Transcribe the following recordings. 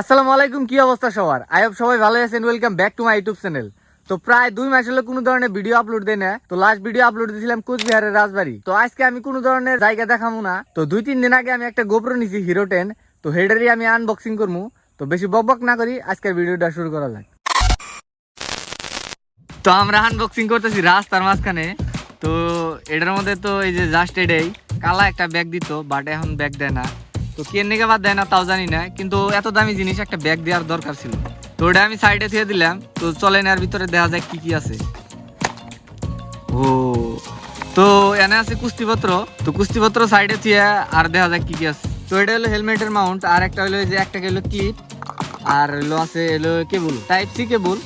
আসসালামু আলাইকুম, কি অবস্থা সবার? আই হোপ সবাই ভালো আছেন। Welcome back to my YouTube channel তো প্রায় দুই মাস হলো কোনো ধরনের ভিডিও আপলোড দেয় না। তো লাস্ট ভিডিও আপলোড দিয়েছিলাম কোচবিহারের রাজবাড়ি। তো আজকে আমি কোনো ধরনের জায়গা দেখাবো না। তো দুই তিন দিন আগে আমি একটা গোপ্রো নিছি হিরো টেন তো হেডারই আমি আনবক্সিং করব তো বেশি বক বক না করি, আজকের ভিডিওটা শুরু করা যাক। তো আমরা আনবক্সিং করতেছি রাস্তার মাঝখানে। তো এটার মধ্যে তো এই যে জাস্ট এটাই কালা একটা ব্যাগ দিত বাট এখন ব্যাগ দেয় না। তো কে নেগে বাদ দেয় না, তাও জানি না। কিন্তু এত দামি জিনিস একটা ব্যাগ দেওয়ার দরকার ছিল। তো ওটা আমি সাইডে থুয়ে দিলাম। তো চলেন, এর ভিতরে দেখা যায় কি কি আছে। ও, তো এনে আছে কুস্তিপত্র। তো কুস্তিপত্র সাইডে থুয়ে আর দেখা যায় কি কি আছে। তো এটা হলো হেলমেটের মাউন্ট আর একটা হলো যে, একটা হলো ক্লিপ আর হলো আছে, হলো কেবল টাইপ সি কেবল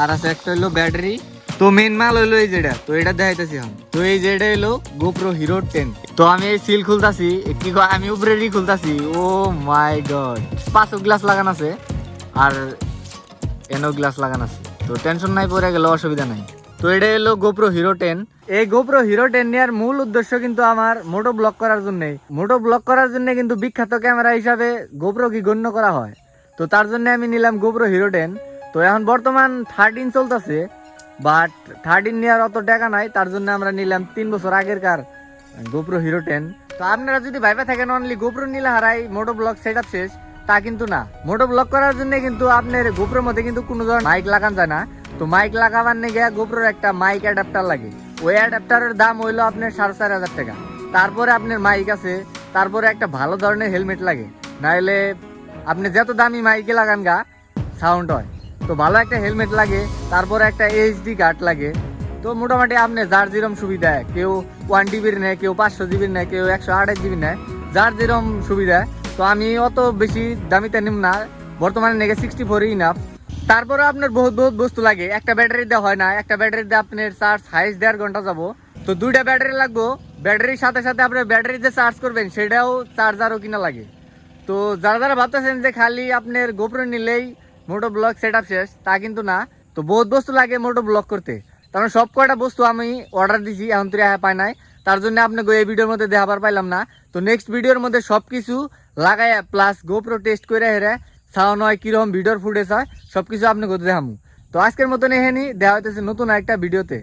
আর আছে একটা হলো ব্যাটারি তো মেন মাল হইল এই যেটা তো এটা দেখাইতেছি এখন। তো এই যেটা হলো গোপ্রো হিরো টেন তো আমি এই সিল খুলতাছি কি কয়, আমি উপরেরই খুলতাছি। ও মাই গড পাঁচও গ্লাস লাগানো আছে আর এনো গ্লাস লাগানো আছে। তো টেনশন নাই পড়ে গেল অসুবিধা নাই। তো এটা হলো গোপ্রো হিরো টেন এই গোপ্রো হিরো টেন নেওয়ার মূল উদ্দেশ্য কিন্তু আমার মোটো ব্লক করার জন্য মোটো ব্লক করার জন্য কিন্তু বিখ্যাত ক্যামেরা হিসাবে গোপ্রো কি গণ্য করা হয়? তো তার জন্য আমি নিলাম গোপ্রো হিরো টেন তো এখন বর্তমান থার্টিন চলতেছে। বাট থার্টিন নেওয়ার অত টাকা নাই, তার জন্য আমরা নিলাম তিন বছর আগের কার গোপ্রো হিরো টেন তো আপনারা যদি ভাইবা থাকেন অনলি গোপ্রো নিলে হারাই মোটো ব্লক সেট আপ শেষ, তা কিন্তু না। মোটো ব্লক করার জন্য কিন্তু আপনার গোপ্রোর মধ্যে কিন্তু কোনো ধরনের মাইক লাগান যায় না। তো মাইক লাগাবার নিয়ে গোপ্রোর একটা মাইক অ্যাডাপ্টার লাগে। ওই অ্যাডাপ্টারের দাম হইল আপনার সাড়ে চার হাজার টাকা। তারপরে আপনার মাইক আছে, তারপরে একটা ভালো ধরনের হেলমেট লাগে। নাহলে আপনি যত দামি মাইকে লাগান গা সাউন্ড হয়। তো ভালো একটা হেলমেট লাগে, তারপরে একটা এইচডি কার্ড লাগে। তো মোটামুটি আপনি যার যেরকম সুবিধা, কেউ ওয়ান টিবির নেয়, কেউ পাঁচশো জিবির নেয়, কেউ একশো আঠাশ জিবি নেয়, যার যেরকম সুবিধা, তো আমি অত বেশি দামিতে নিম না, বর্তমানে নেগে সিক্সটি ফোরই ইনাফ তারপরে আপনার বহুত বহুত বস্তু লাগে, একটা ব্যাটারি দেওয়া হয় না, একটা ব্যাটারি দিয়ে আপনার চার্জ হাইস্ট দেড় ঘণ্টা যাব। তো দুইটা ব্যাটারি লাগবো ব্যাটারির সাথে সাথে আপনার ব্যাটারি যে চার্জ করবেন, সেটাও চার্জারও কিনা লাগে। তো যারা যারা ভাবতেছেন যে খালি আপনার গোপ্রো নিলেই মোটো ব্লগ সেট শেষ, তা কিন্তু না। তো বহুত বস্তু লাগে মোটো ব্লগ করতে। কারণ সব কয়টা বস্তু আমি অর্ডার দিছি, এখন তুই পাই নাই। তার জন্য আপনাকে এই ভিডিওর মধ্যে দেখাবার পাইলাম না। তো নেক্সট ভিডিওর মধ্যে সব কিছু লাগাই প্লাস গোপ্রো টেস্ট করে হেরে সাউন্ড হয়, কীরকম ভিডিওর ফুটেজ হয় সব কিছু আপনাকে দেখামু। তো আজকের মতন এহেনি দেওয়া হইতেছে নতুন একটা ভিডিওতে